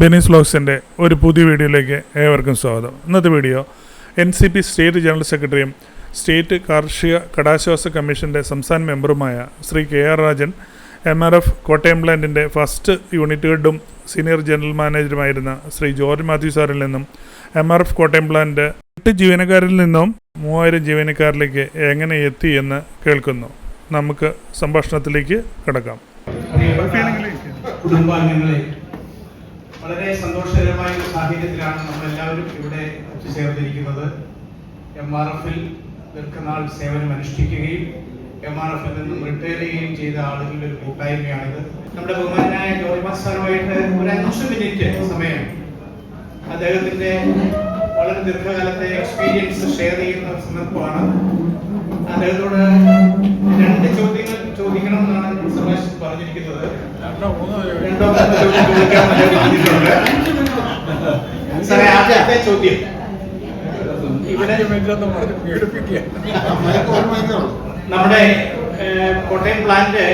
ബെനീസ് വ്ലോഗ്സിന്റെ ഒരു പുതിയ വീഡിയോയിലേക്ക് ഏവർക്കും സ്വാഗതം. ഇന്നത്തെ video N C P state general സെക്രട്ടറിയും സ്റ്റേറ്റ് കാർഷിക കടാശ്വാസ കമ്മീഷന്റെ സംസ്ഥാന മെമ്പറുമായ Shri K R Rajan M R F Kottayam പ്ലാന്റിന്റെ ഫസ്റ്റ് യൂണിറ്റ് ഹെഡും സീനിയർ ജനറൽ മാനേജറുമായിരുന്ന ശ്രീ ജോർജ് മാത്യു സാറിൽ നിന്നും M R F Kottayam plant എട്ട് ജീവനക്കാരിൽ നിന്നും മൂവായിരം ജീവനക്കാരിലേക്ക് എങ്ങനെ എത്തി എന്ന് കേൾക്കുന്നു. നമുക്ക് സംഭാഷണത്തിലേക്ക് കിടക്കാം. കുടുംബാംഗങ്ങളെ വളരെ സന്തോഷകരമായ ഒരു സാഹചര്യത്തിലാണ് നമ്മളെല്ലാവരും ഇവിടെ ഒത്തുചേർന്നിരിക്കുന്നത്. എം ആർ എഫിൽ ദീർഘനാൾ സേവനം അനുഷ്ഠിക്കുകയും എം ആർ എഫിൽ നിന്നും റിട്ടയർ ചെയ്യുകയും ചെയ്ത ആളുകളുടെ ഒരു കൂട്ടായ്മയാണിത്. നമ്മുടെ ബഹുമാനായ ജോർജ് സാറുമായിട്ട് ഒരു അഞ്ച് മിനിറ്റ് സമയം അദ്ദേഹത്തിന്റെ വളരെ ദീർഘകാലത്തെ എക്സ്പീരിയൻസ് ഷെയർ ചെയ്യുന്ന സന്ദർഭമാണ്. അദ്ദേഹത്തോട് രണ്ട് ചോദ്യങ്ങൾ ചോദിക്കണം പറഞ്ഞിരിക്കുന്നത്. രണ്ടോ മൂന്നോ. സാറേ ആദ്യത്തെ ചോദ്യം. ഇവിടെ നമ്മുടെ കോട്ടയം പ്ലാന്റ്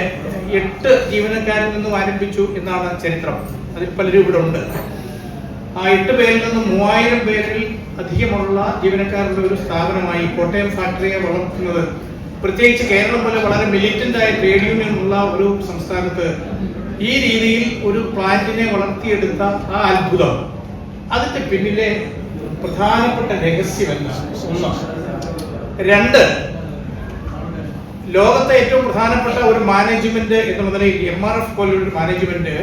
എട്ട് ജീവനക്കാരിൽ നിന്നും ആരംഭിച്ചു എന്നാണ് ചരിത്രം. അതിൽ പലരും ഇവിടെ ഉണ്ട്. ആ എട്ട് പേരിൽ നിന്ന് മൂവായിരം പേരിൽ അധികമുള്ള ജീവനക്കാരുടെ ഒരു സ്ഥാപനമായി കോട്ടയം ഫാക്ടറിയെ വളർത്തുന്നത് പ്രത്യേകിച്ച് കേരളം പോലെ വളരെ മിലിറ്റന്റ് ആയ ട്രേഡ് യൂണിയൻ ഉള്ള ഒരു സംസ്ഥാനത്ത് ഈ രീതിയിൽ ഒരു പ്ലാന്റിനെ വളർത്തിയെടുത്ത ആ അത്ഭുതം. അതിന്റെ പിന്നിലെ പ്രധാനപ്പെട്ട രഹസ്യമല്ല ഒന്ന് രണ്ട് ലോകത്തെ ഏറ്റവും പ്രധാനപ്പെട്ട ഒരു മാനേജ്മെന്റ് എന്നുള്ള നിലയിൽ എം ആർ എഫ് പോലുള്ള ഒരു മാനേജ്മെന്റ്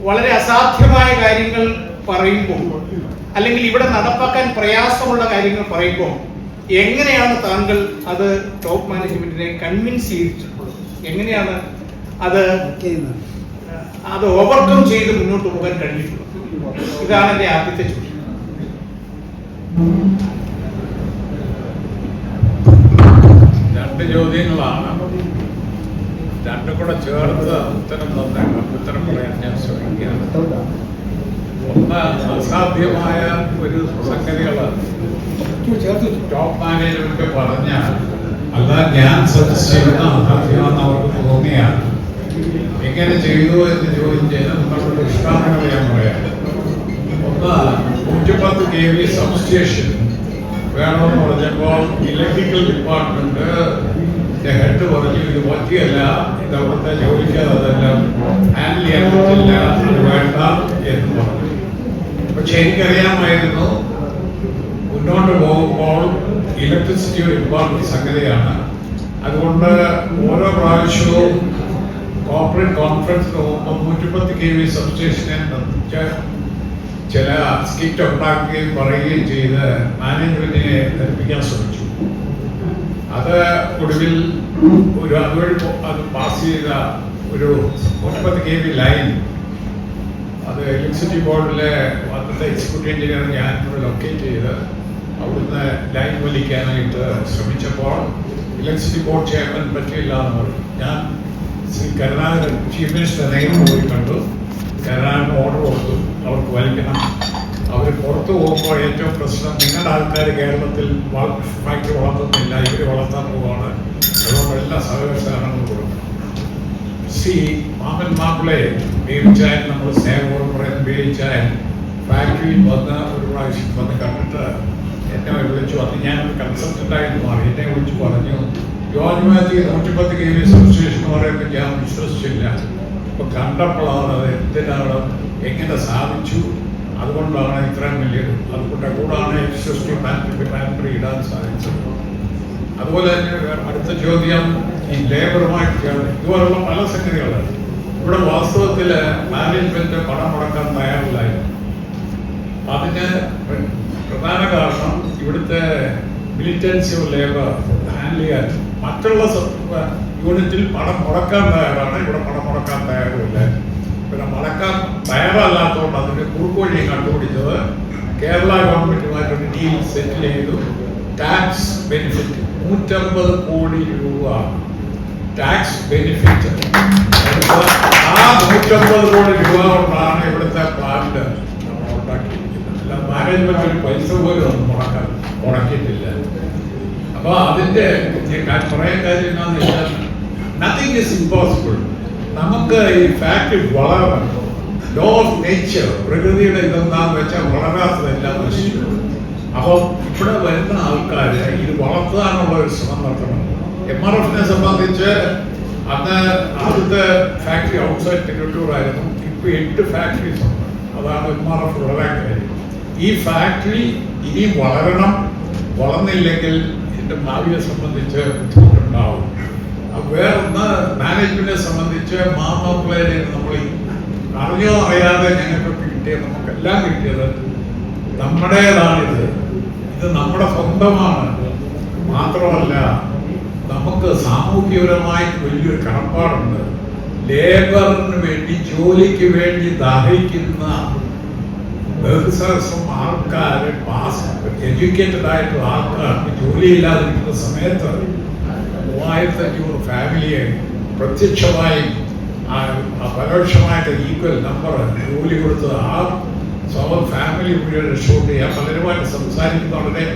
വളരെ അസാധ്യമായ കാര്യങ്ങൾ പറയുമ്പോൾ അല്ലെങ്കിൽ ഇവിടെ നടപ്പാക്കാൻ പ്രയാസമുള്ള കാര്യങ്ങൾ പറയുമ്പോൾ എങ്ങനെയാണ് താങ്കൾ അത് ടോപ്പ് മാനേജ്മെന്റിനെ കൺവിൻസ് ചെയ്തിട്ടുള്ളത്? എങ്ങനെയാണ് അത് അത് ഓവർകം ചെയ്ത് മുന്നോട്ട് പോകാൻ കഴിഞ്ഞിട്ടുള്ളത്? ഇതാണ് എന്റെ ആദ്യത്തെ ചോദ്യം. രണ്ട് ചോദ്യങ്ങളാണ്. രണ്ടും കൂടെ ചേർത്ത് ഉത്തരം തന്നെ ഉത്തരം പറയാൻ ഞാൻ ശ്രമിക്കുകയാണ്. ഒന്ന് അസാധ്യമായ ഒരു സംഗതികൾ മാനേജ്മെന്റ് പറഞ്ഞാൽ അല്ല ഞാൻ സജസ്റ്റ് ചെയ്യുന്ന അസാധ്യമാണെന്ന് അവർക്ക് തോന്നിയാൽ എങ്ങനെ ചെയ്തു എന്ന് ചോദിച്ചതിന് നമ്മുടെ ഇഷ്ടാന്തങ്ങൾ ഞാൻ പറയാം. ഒന്ന് നൂറ്റിപ്പത്ത് കെ വി സബ്സ്റ്റേഷൻ വേണമെന്ന് പറഞ്ഞപ്പോൾ ഇലക്ട്രിക്കൽ ഡിപ്പാർട്ട്മെന്റ് ഹെഡ് പറഞ്ഞു ഇത് പറ്റിയല്ല ഇത് അവിടുത്തെ ജോലിക്കാതെ അതെല്ലാം ഹാൻഡിൽ ചെയ്യാൻ പറ്റില്ല അത് വേണ്ട എന്ന് പറഞ്ഞു. പക്ഷെ എനിക്കറിയാമായിരുന്നു മുന്നോട്ട് പോകുമ്പോൾ ഇലക്ട്രിസിറ്റി ഒരു ഇമ്പോർട്ടന്റ് സംഗതിയാണ്. അതുകൊണ്ട് ഓരോ പ്രാവശ്യവും കോർപ്പറേറ്റ് കോൺഫറൻസ് പോകുമ്പോൾ നൂറ്റിപ്പത്ത് കെ വി സബ്സ്റ്റേഷനെ നിർമ്മിച്ച് ചില സ്കിറ്റ് ഉണ്ടാക്കുകയും പറയുകയും ചെയ്ത് മാനേജ്മെന്റിനെ ധരിപ്പിക്കാൻ ശ്രമിച്ചു. അത് ഒടുവിൽ ഒരു അതുവഴി അത് പാസ് ചെയ്ത ഒരു മുപ്പത് കെ വി ലൈൻ അത് ഇലക്ട്രിസിറ്റി ബോർഡിലെ അന്നത്തെ എക്സിക്യൂട്ടീവ് എഞ്ചിനീയർ ഞാൻ ലൊക്കേറ്റ് ചെയ്ത് അവിടുന്ന് ലൈൻ വലിക്കാനായിട്ട് ശ്രമിച്ചപ്പോൾ ഇലക്ട്രിസിറ്റി ബോർഡ് ചെയർമാൻ പറ്റിയില്ല എന്ന് പറഞ്ഞു. ഞാൻ ശ്രീ കരുണാകരൻ ചീഫ് മിനിസ്റ്റർ നേരിട്ട് പോയി കണ്ടു. കരുണാകരൻ ഓർഡർ കൊടുത്തു. അവർക്ക് വലിക്കണം അവർ പുറത്തു പോകുമ്പോൾ ഏറ്റവും പ്രശ്നം നിങ്ങളുടെ ആൾക്കാർ കേരളത്തിൽ ഫാക്ടറി വളർത്തുന്നില്ല ഇവർ വളർത്താൻ പോവാണ്. അതുകൊണ്ട് എല്ലാ സഹകരണങ്ങളും കൊടുക്കണം സി മാമൻ മാപ്പിളെ വേവിച്ചാൽ നമ്മൾ സ്നേഹപൂർവം പറയുന്ന. ഉപയോഗിച്ചാൽ ഫാക്ടറിയിൽ വന്ന് ഒരു പ്രാവശ്യം വന്ന് കണ്ടിട്ട് എന്നെ വിളിച്ചു. അന്ന് ഞാൻ കൺസൾട്ടന്റായിട്ട് മാറി എന്നെ വിളിച്ച് പറഞ്ഞു. ജോർജ് മാത്യു നൂറ്റിപ്പത്ത് കെ വി സബ്സ്റ്റേഷൻ പറയുമ്പോൾ ഞാൻ വിശ്വസിച്ചില്ല. അപ്പൊ കണ്ടപ്പോഴാണ് അത് എന്തിനാണ് എങ്ങനെ സാധിച്ചു? അതുകൊണ്ടാണ് ഇത്രയും വലിയ അതുകൊണ്ട് കൂടാണ് ഫാക്ടറി ഇടാൻ സാധിച്ചത്. അതുപോലെ തന്നെ അടുത്ത ചോദ്യം ഈ ലേബറുമായിട്ടാണ് ഇതുപോലുള്ള പല സംഗതികളാണ് ഇവിടെ വാസ്തവത്തിൽ മാനേജ്മെന്റ് പണം മുടക്കാൻ തയ്യാറില്ലായിരുന്നു. അതിന് പ്രധാന കാരണം ഇവിടുത്തെ മിലിറ്റൻസി ലേബർ ഹാൻഡിൽ ചെയ്യാൻ മറ്റുള്ള യൂണിറ്റിൽ പണം മുടക്കാൻ തയ്യാറാണ്. ഇവിടെ പണം മുടക്കാൻ തയ്യാറുമില്ല. പിന്നെ മുടക്കാൻ തയ്യാറല്ലാത്തതുകൊണ്ട് അതിന് കുറുക്കുവഴി കണ്ടുപിടിച്ചത് കേരള ഗവൺമെന്റുമായിട്ട് ഡീൽ സെറ്റിൽ ചെയ്തു. ടാക്സ് ബെനിഫിറ്റ് നൂറ്റമ്പത് കോടി രൂപ. ടാക്സ് ബെനിഫിറ്റ് ആ നൂറ്റമ്പത് കോടി രൂപ കൊണ്ടാണ് ഇവിടുത്തെ പ്ലാന്റ് നമ്മൾ ഉണ്ടാക്കിയിരിക്കുന്നത് മാനേജ്മെന്റ് പൈസ പോലും ഒന്നും മുടക്കിയിട്ടില്ല. അപ്പൊ അതിന്റെ കുറേ കാര്യം എന്താണെന്ന് വെച്ചാൽ നത്തിങ് ഇസ് ഇമ്പോസിബിൾ നമുക്ക് ഈ ഫാക്ടറി വളരണം. ലോ ഓഫ് നേച്ചർ പ്രകൃതിയുടെ ഇതെന്താന്ന് വെച്ചാൽ വളരാത്തതെല്ലാം നശിച്ചു അപ്പോൾ ഇവിടെ വരുന്ന ആൾക്കാരെ ഇത് വളർത്താനുള്ള ഒരു ശ്രമം നടത്തണം. എം ആർ എഫിനെ സംബന്ധിച്ച് അന്ന് ആദ്യത്തെ ഫാക്ടറി ഔട്ട്സൈഡ് ടെറിട്ടൂർ ആയിരുന്നു. ഇപ്പൊ എട്ട് ഫാക്ടറീസ് ഉണ്ട്. അതാണ് എം ആർ എഫ് വളരാൻ കാര്യം ഈ ഫാക്ടറി ഇനി വളരണം. വളർന്നില്ലെങ്കിൽ എന്റെ ഭാവിയെ സംബന്ധിച്ച് ബുദ്ധിമുട്ടുണ്ടാവും. വേറൊന്ന് മാനേജ്മെന്റിനെ സംബന്ധിച്ച് മാമപ്ലേനെ നമ്മൾ അറിഞ്ഞോ അറിയാതെ ഞങ്ങൾക്ക് കിട്ടിയ നമുക്കെല്ലാം കിട്ടിയത് നമ്മുടേതാണിത്. ഇത് നമ്മുടെ സ്വന്തമാണ്. മാത്രമല്ല നമുക്ക് സാമൂഹ്യപരമായിട്ട് വലിയൊരു കടപ്പാടുണ്ട്. ലേബറിന് വേണ്ടി ജോലിക്ക് വേണ്ടി ദാഹിക്കുന്ന ബഹുസഹസ്രം ആൾക്കാര് പാസ് എഡ്യൂക്കേറ്റഡ് ആയിട്ടുള്ള ആൾക്കാർക്ക് ജോലിയില്ലാതിരിക്കുന്ന സമയത്ത് മൂവായിരത്തി അഞ്ഞൂറ് ഫാമിലിയെ പ്രത്യക്ഷമായും ആ- ആ പരോക്ഷമായിട്ട് ഈക്വൽ നമ്പർ ജോലി കൊടുത്ത് ആ സ്വന്തം ഫാമിലി മുഴുവൻ രക്ഷപ്പെട്ട് ഞാൻ പലരുമായിട്ട് സംസാരിക്കുന്നുടനെ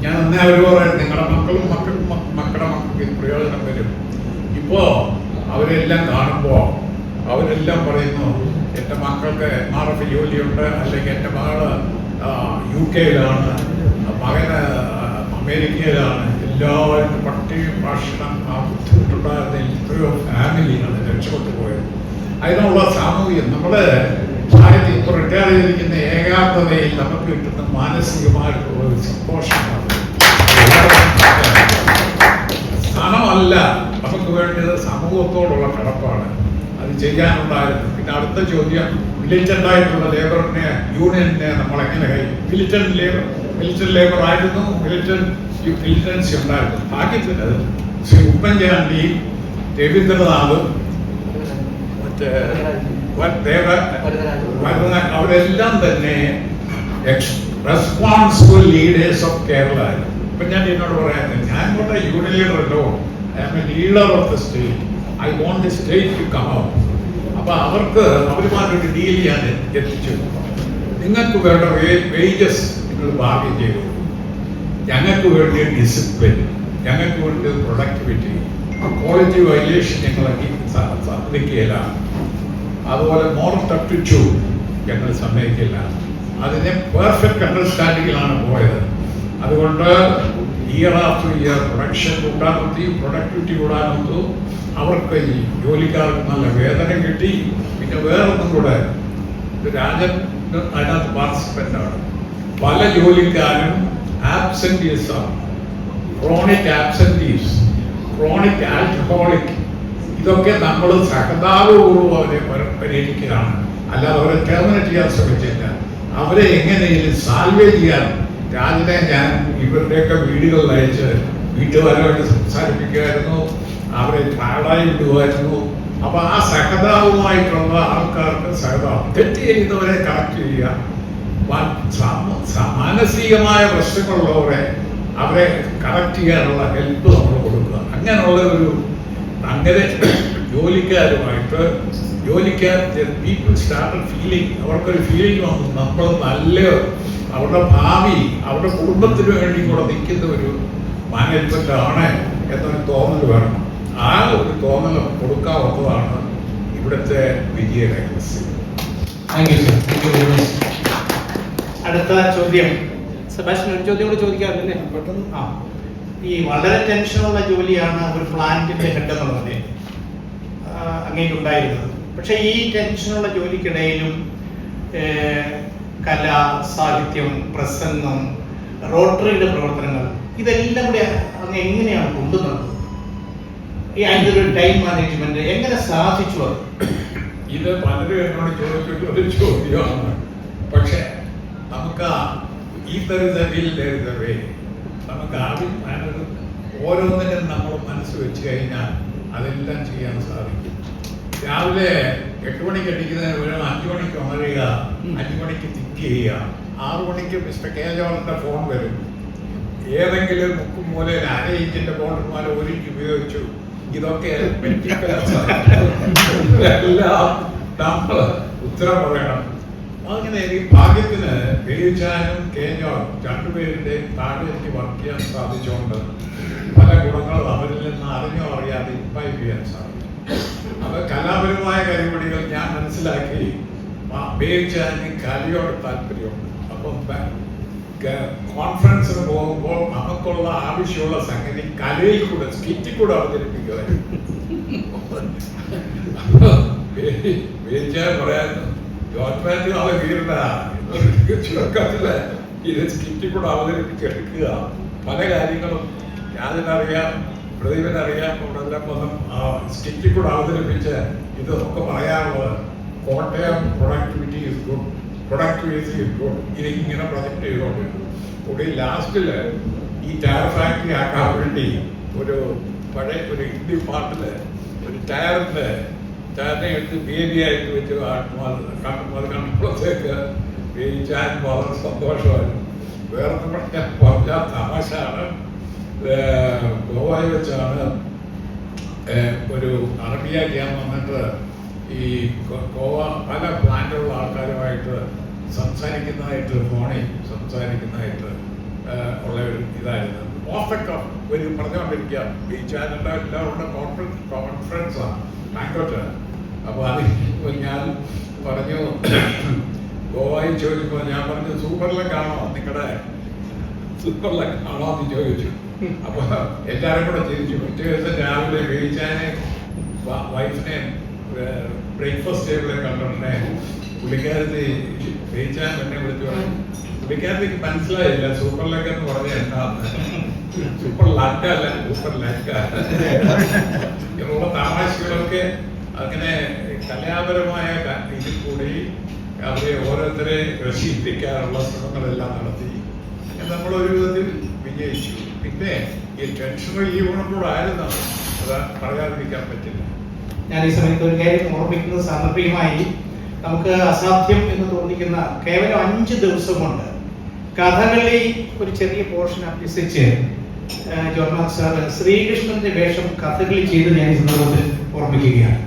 ഞാൻ അന്നേ അവർ പറയാം നിങ്ങളുടെ മക്കളും മക്കളും മക്കളുടെ മക്കൾക്ക് പ്രയോജനം വരും. ഇപ്പോ അവരെല്ലാം കാണുമ്പോൾ അവരെല്ലാം പറയുന്നു എന്റെ മക്കൾക്ക് എം ആർ എഫ് ജോലിയുണ്ട് അല്ലെങ്കിൽ എന്റെ മകൾ യു കെയിലാണ് മകൻ അമേരിക്കയിലാണ്. എല്ലാവരും പട്ടിയും ഭക്ഷണം ആ ബുദ്ധിമുട്ടുണ്ടായിരുന്ന എത്രയോ ഫാമിലിയാണ് രക്ഷപ്പെട്ടു പോയത്. അതിനുള്ള സാമൂഹ്യം നമ്മുടെ സാഹിത്യം ഇപ്പോൾ റിട്ടയർ ചെയ്തിരിക്കുന്ന ഏകാന്തതയിൽ നമുക്ക് കിട്ടുന്ന മാനസികമായിട്ടുള്ള ഒരു സന്തോഷമാണ്. സ്ഥാനമല്ല നമുക്ക് വേണ്ടത് സമൂഹത്തോടുള്ള കടപ്പാട്. അത് ചെയ്യാനുണ്ടായിരുന്നു. പിന്നെ അടുത്ത ചോദ്യം മിലിറ്റന്റ് ആയിട്ടുള്ള ലേബറിനെ യൂണിയനെ നമ്മൾ എങ്ങനെ മിലിറ്റന്റ് ലേബർ മിലിറ്റന്റ് ലേബർ ആയിരുന്നു മിലിറ്റന്റ് മിലിറ്റൻസി ഉണ്ടായിരുന്നു. ഭാഗ്യത്തിന് ശ്രീ ഉപ്പൻചാണ്ടി രവീന്ദ്രനാഥും മറ്റേ അവരെല്ലാം തന്നെ റെസ്പോൺസിബിൾ ലീഡേഴ്സ് ഓഫ് കേരള ഇപ്പൊ ഞാൻ എന്നോട് പറയാൻ ഞാൻ കൂടെ യൂണിയൻ ലീഡർ അല്ലോ. I'm a leader of the state I want the state to come out അപ്പൊ അവർക്ക് അവരുമായിട്ടൊരു ഡീൽ ചെയ്യാൻ എത്തിച്ചു നിങ്ങൾക്ക് വേണ്ട വേജസ് നിങ്ങൾ ഭാഗ്യം ചെയ്തു. ഞങ്ങൾക്ക് വേണ്ടിയ ഡിസിപ്ലിൻ ഞങ്ങൾക്ക് വേണ്ടിയ പ്രൊഡക്ടിവിറ്റി ക്വാളിറ്റി വൈലേഷൻ ഞങ്ങൾ സമ്മതിക്കുകയില്ല. അതുപോലെ മോറൽ തട്ടിച്ചു ഞങ്ങൾ സമ്മതിക്കില്ല. അതിനെ പെർഫെക്റ്റ് അണ്ടർസ്റ്റാൻഡിങ്ങിലാണ് പോയത്. അതുകൊണ്ട് ഇയർ ആഫ്റ്റർ ഇയർ പ്രൊഡക്ഷൻ കൂട്ടാനൊത്തി പ്രൊഡക്ടിവിറ്റി കൂടാനൊത്തു അവർക്ക് ഈ ജോലിക്കാർക്ക് നല്ല വേതനം കിട്ടി. പിന്നെ വേറൊന്നും കൂടെ രാജൻ അതിനകത്ത് പാർട്ടിസിപ്പന്റ് ആണ്. പല ജോലിക്കാരും ആബ്സെന്റീസാണ് ക്രോണിക് ആബ്സെന്റീസ് ക്രോണിക് ആൽക്കഹോളിക് ഇതൊക്കെ നമ്മൾ സഹതാപപൂർവം അവരെ പരി- പരിഹരിക്കുകയാണ്. അല്ലാതെ അവരെ ടെർമിനേറ്റ് ചെയ്യാൻ ശ്രമിച്ചില്ല അവരെ എങ്ങനെയും സാൽവേജ് ചെയ്യാൻ രാജനെ ഞാൻ ഇവരുടെയൊക്കെ വീടുകളിൽ അയച്ച് വീട്ടുകാരുമായിട്ട് സംസാരിപ്പിക്കുമായിരുന്നു അവരെ പാടായി വിടുമായിരുന്നു അപ്പൊ ആ സഹതാവുമായിട്ടുള്ള ആൾക്കാർക്ക് സഹതാവ് തെറ്റ് ചെയ്യുന്നവരെ കറക്റ്റ് ചെയ്യുക. മാനസികമായ പ്രശ്നങ്ങളുള്ളവരെ അവരെ കറക്റ്റ് ചെയ്യാനുള്ള ഹെൽപ്പ് നമ്മൾ കൊടുക്കുക. അങ്ങനെയുള്ള ഒരു അങ്ങനെ ജോലിക്കാരുമായിട്ട് ജോലിക്കാർ പീപ്പിൾ സ്റ്റാർട്ട് ഫീലിംഗ് അവർക്കൊരു ഫീലിംഗ് വന്നു. നമ്മൾ നല്ല അവരുടെ ഭാവി അവരുടെ കുടുംബത്തിന് വേണ്ടി കൂടെ നിൽക്കുന്ന ഒരു മാനേജ്മെന്റ് ആണ് എന്നൊരു തോന്നൽ വേണം. ആ ഒരു തോന്നൽ കൊടുക്കാവുന്നതാണ് ഇവിടുത്തെ വിജയ രഹസ്യം. അടുത്ത ചോദ്യം. സെബാസ്റ്റ്യൻ ഒരു ചോദ്യം കൂടി ചോദിക്കാറില്ലേ പെട്ടെന്ന് ആ. ഈ വളരെ ടെൻഷനുള്ള ജോലിയാണ് ഒരു പ്ലാന്റിന്റെ ഹെഡ് എന്നുള്ളത് അങ്ങേക്കുണ്ടായിരുന്നത് പക്ഷെ ഈ ടെൻഷനുള്ള ജോലിക്കിടയിലും കല സാഹിത്യം പ്രസംഗം റോട്ടറിയുടെ പ്രവർത്തനങ്ങൾ ഇതെല്ലാം കൂടി അങ്ങ് എങ്ങനെയാണ് കൊണ്ടുവന്നത്? ഈ അതിന്റെ ഒരു ടൈം മാനേജ്മെന്റ് എങ്ങനെ സാധിച്ചു അത്? ഇത് പലരും എന്നോട് ചോദിച്ചിട്ടുള്ള ഒരു ചോദ്യമാണ്. പക്ഷെ നമുക്ക് ഈ തരുതവിൽ തരുതവേ നമുക്ക് ആദ്യം ഓരോന്നിനും നമ്മൾ മനസ്സ് വെച്ച് കഴിഞ്ഞാൽ അതെല്ലാം ചെയ്യാൻ സാധിക്കും. രാവിലെ എട്ട് മണിക്ക് അടിക്കുന്നതിന് പകരം അഞ്ചു മണിക്ക് ഉണരുക അഞ്ചു മണിക്ക് തിക്ക് ചെയ്യുക ആറു മണിക്ക് മിസ്റ്റർ കെ ജോണിന്റെ ഫോൺ വരും. ഏതെങ്കിലും മുക്കും മൂലയിൽ അര ഇഞ്ചിന്റെ ബോർഡർമാരെ ഒരു ഇഞ്ച് ഉപയോഗിച്ചു. ഇതൊക്കെ എല്ലാം നമ്മൾ ഉത്തരം പറയണം. അങ്ങനെ എനിക്ക് ഭാഗ്യത്തിന് ഗിരിജാനും കേഞ്ഞോൻ രണ്ടുപേരുടെയും താഴെ എനിക്ക് വർക്ക് ചെയ്യാൻ സാധിച്ചുകൊണ്ട് പല ഗുണങ്ങളും അവരിൽ നിന്ന് അറിഞ്ഞോ അറിയാതെ ഇമ്പായി ചെയ്യാൻ സാധിക്കും അത് കലാപരമായ കരിപടികൾ ഞാൻ മനസ്സിലാക്കി ഉപയോഗിച്ചാൽ കലയോട് താല്പര്യമുണ്ട്. അപ്പം കോൺഫറൻസിന് പോകുമ്പോൾ നമുക്കുള്ള ആവശ്യമുള്ള സംഗതി കലയിൽ കൂടെ സ്കിറ്റിൽ കൂടെ അവതരിപ്പിക്കുക പറയാൻ ഗവൺമെന്റ് അത് വീരണ്ട ഇത് സ്കിറ്റിൽ കൂടെ അവതരിപ്പിച്ചെടുക്കുക പല കാര്യങ്ങളും ഞാനിതറിയാം പ്രതിഭനറിയാം ഇവിടെല്ലാം വന്നും സ്കിറ്റിൽ കൂടെ അവതരിപ്പിച്ച് ഇതൊക്കെ പറയാനുള്ളത് Kottayam productivity is good productivity is good ഇതിങ്ങനെ പ്രൊജക്ട് ചെയ്തോണ്ട് കൂടി ലാസ്റ്റിൽ ഈ ടയർ ഫാക്ടറി ആക്കാൻ വേണ്ടി ഒരു പഴയ ഒരു ഹിന്ദി പാട്ടിൽ ഒരു ടയറിന്റെ ടയറിനെ എടുത്ത് ബേബിയായിട്ട് വെച്ച് കണ്ടപ്പോഴത്തേക്ക് വേവിച്ചാൻ വളരെ സന്തോഷമായിരുന്നു. വേറെ നമ്മൾ ഞാൻ പറഞ്ഞ തമാശാണ് ഏർ ഗോവയിൽ വെച്ചാണ് ഒരു അറബിയ ഞാൻ വന്നിട്ട് ഈ ഗോവ പല പ്ലാന്റുള്ള ആൾക്കാരുമായിട്ട് സംസാരിക്കുന്നതായിട്ട് ഫോണിൽ സംസാരിക്കുന്നതായിട്ട് ഉള്ള ഒരു ഇതായിരുന്നു. ഓഫ് ഒരു പറഞ്ഞുകൊണ്ടിരിക്കുക. ചാനലിന്റെ എല്ലാവരുടെ കോൺഫറൻസ് കോൺഫറൻസാണ് ബാങ്കോട്ടാണ് അപ്പോൾ അത് ഞാൻ പറഞ്ഞു ഗോവായി ചോദിച്ചപ്പോൾ ഞാൻ പറഞ്ഞു സൂപ്പർ ലക്കാണോ നിങ്ങളുടെ സൂപ്പർ ലക്കാണോ എന്ന് ചോദിച്ചു. അപ്പോൾ എല്ലാവരും കൂടെ ചിരിച്ചു. പിറ്റേ ദിവസം രാവിലെ വേവിച്ചാനെ വൈഫിനെ ബ്രേക്ക്ഫാസ്റ്റ് ടേബിളിൽ കണ്ടിട്ടുണ്ടേ. പുള്ളിക്കാരത്തി വേവിച്ചാൻ എന്നെ വിളിച്ചു പറഞ്ഞു. പുള്ളിക്കാരത്തിക്ക് മനസ്സിലായില്ല സൂപ്പർ ലക്ക് എന്ന് പറഞ്ഞാൽ എന്താന്ന്. സൂപ്പർ ലാറ്റ അല്ല? സൂപ്പർ ഇങ്ങനെയുള്ള തമാശകളൊക്കെ അങ്ങനെ കലാപരമായ ഇതിൽ കൂടി അവരെ ഓരോരുത്തരെ രസിപ്പിക്കാനുള്ള ശ്രമങ്ങളെല്ലാം നടത്തി. നമ്മളൊരു വിധത്തിൽ വിജയിച്ചു. പിന്നെ ഈ ടെൻഷൻ ഈ കൂടെ ആയിരുന്നു. അത് പറയാതിരിക്കാൻ പറ്റില്ല. ഞാൻ ഈ സമയത്ത് ഒരു കാര്യം ഓർമ്മിക്കുന്നത് സാന്ദർഭികമായി. നമുക്ക് അസാധ്യം എന്ന് തോന്നിക്കുന്ന കേവലം അഞ്ച് ദിവസം കൊണ്ട് കഥകളി ഒരു ചെറിയ പോർഷൻ അഭ്യസിച്ച് ജോർമാക് സാറ് ശ്രീകൃഷ്ണന്റെ വേഷം കഥകളി ചെയ്ത് ഞാൻ ഈ സന്ദർഭത്തിൽ ഓർമ്മിക്കുകയാണ്.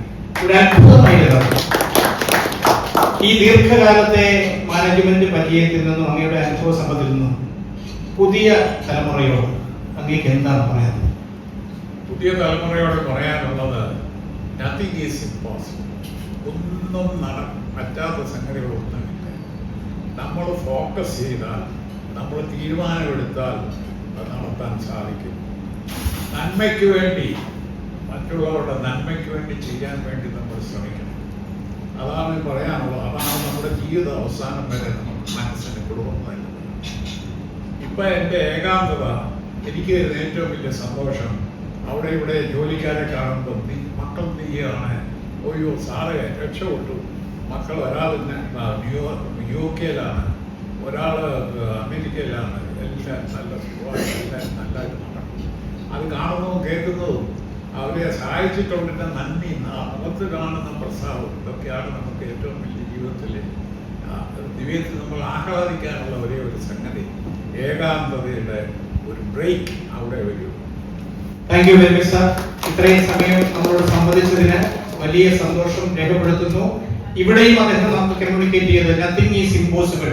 ഒരു അത്ഭുതമായിരുന്നു ഈ ദീർഘകാലത്തെ മാനേജ്മെന്റ് പരിചയത്തിൽ നിന്നും അങ്ങയുടെ അനുഭവ സമ്പത്തിൽ നിന്നും പുതിയ തലമുറയോട് അങ്ങേക്ക് എന്താണ് പറയാനുള്ളത്? പുതിയ തലമുറയോട് പറയാനുള്ളത് നത്തിങ് ഈസ് ഇമ്പോസിബിൾ ഒന്നും നട പറ്റാത്ത സംഗതികളൊന്നുമില്ല നമ്മൾ ഫോക്കസ് ചെയ്താൽ നമ്മൾ തീരുമാനമെടുത്താൽ നടത്താൻ സാധിക്കും നന്മയ്ക്ക് വേണ്ടി മറ്റുള്ളവരുടെ നന്മയ്ക്ക് വേണ്ടി ചെയ്യാൻ വേണ്ടി നമ്മൾ ശ്രമിക്കണം. അതാണ് പറയാനുള്ളത്. അതാണ് നമ്മുടെ ജീവിത അവസാനം വരെ നമുക്ക് മനസ്സിന് കുടുംബം നൽകുന്നത് ഇപ്പൊ എന്റെ ഏകാന്തത എനിക്ക് ഏറ്റവും വലിയ സന്തോഷം അവിടെ ഇവിടെ ജോലിക്കാരെ കാണുമ്പോൾ നീ മക്കൾ നീയാണ്. അയ്യോ സാറേ രക്ഷപ്പെട്ടു. മക്കൾ ഒരാൾ ന്യൂയോർക്ക് യു കെയിലാണ് ഒരാൾ അമേരിക്കയിലാണ്. എല്ലാം നല്ല എല്ലാം നല്ലതായിട്ട് നടക്കും. അത് കാണുന്നതും കേൾക്കുന്നതും അവരെ സഹായിച്ചിട്ടുണ്ടെങ്കിൽ നന്ദി മുഖത്ത് കാണുന്ന പ്രസാദം ഇതൊക്കെയാണ് നമുക്ക് ഏറ്റവും വലിയ ജീവിതത്തിലെ ദിവ്യത്തിൽ നമ്മൾ ആഹ്ലാദിക്കാനുള്ള ഒരേ ഒരു സംഗതി. ഏകാന്തതയുടെ ഒരു ബ്രേക്ക് അവിടെ വരും. താങ്ക് യു മച്ച് സാർ ഇത്രയും സമയം നമ്മളോട് സംബന്ധിച്ചതിന് വലിയ സന്തോഷം രേഖപ്പെടുത്തുന്നു. ഇവിടെയും അദ്ദേഹം നമുക്ക് കമ്മ്യൂണിക്കേറ്റ് ചെയ്തത് നത്തിങ് ഈസ് ഇമ്പോസിബിൾ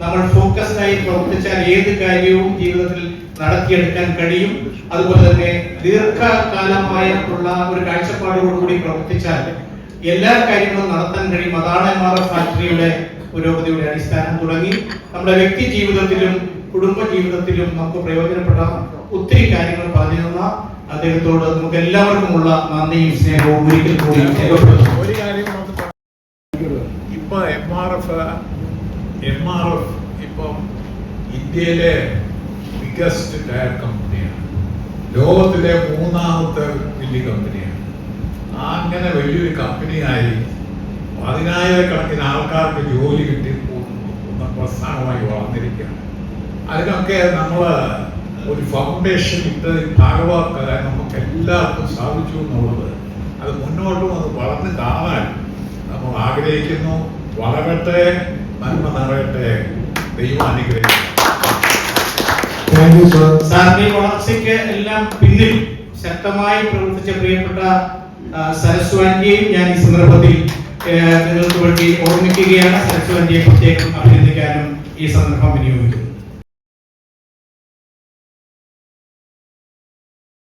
നമ്മൾ ഫോക്കസ്ഡ് ആയി പ്രവർത്തിച്ചാൽ ഏത് കാര്യവും ജീവിതത്തിൽ നടത്തിയെടുക്കാൻ കഴിയും. അതുപോലെ തന്നെ ദീർഘകാലമായിട്ടുള്ള ഒരു കാഴ്ചപ്പാടോടുകൂടി പ്രവർത്തിച്ചാൽ എല്ലാ കാര്യങ്ങളും നടത്താൻ കഴിയും. അതാണ് എം ആർ എഫ് ഫാക്ടറിയുടെ പുരോഗതിയുടെ അടിസ്ഥാനം. തുടങ്ങി നമ്മുടെ വ്യക്തി ജീവിതത്തിലും കുടുംബ ജീവിതത്തിലും നമുക്ക് പ്രയോജനപ്പെട്ട ഒത്തിരി കാര്യങ്ങൾ പറഞ്ഞു തന്ന അദ്ദേഹത്തോട് നമുക്ക് എല്ലാവർക്കുമുള്ള നന്ദിയും സ്നേഹവും ഒരിക്കൽ കൂടി രേഖപ്പെടുത്തുന്നു ഒരു കാര്യം നമുക്ക് പറയാം. ഇപ്പൊ M R F M R F ഇപ്പം ഇന്ത്യയിലെ ബിഗസ്റ്റ് ടയർ കമ്പനിയാണ് ലോകത്തിലെ മൂന്നാമത്തെ വലിയ കമ്പനിയാണ് അങ്ങനെ വലിയൊരു കമ്പനിയായി പതിനായിരക്കണക്കിന് ആൾക്കാർക്ക് ജോലി കിട്ടി. പോകുന്ന പ്രസ്ഥാനമായി വളർന്നിരിക്കുകയാണ്. അതിനൊക്കെ നമ്മൾ ഒരു ഫൗണ്ടേഷൻ ഇട്ട് ഭാഗവാക്കാൻ നമുക്ക് എല്ലാവർക്കും സാധിച്ചു എന്നുള്ളത് അത് മുന്നോട്ടും അത് വളർന്ന് കാണാൻ നമ്മൾ ആഗ്രഹിക്കുന്നു. വളരട്ടെ നന്മ നിറയട്ടെ. ദൈവം അനുഗ്രഹിക്കും താങ്ക് യു സർ സാറിന്റെ വളർച്ചയ്ക്ക് എല്ലാം പിന്നിൽ ശക്തമായി പ്രവർത്തിച്ച പ്രിയപ്പെട്ട സരസ്വാന്റിയെയും ഞാൻ ഈ സന്ദർഭത്തിൽ നിങ്ങൾക്ക് വേണ്ടി ഓർമ്മിക്കുകയാണ്. സരസ്വാന്റിയെ പ്രത്യേകം അഭിനന്ദിക്കാനും ഈ സന്ദർഭം വിനിയോഗിക്കുന്നു.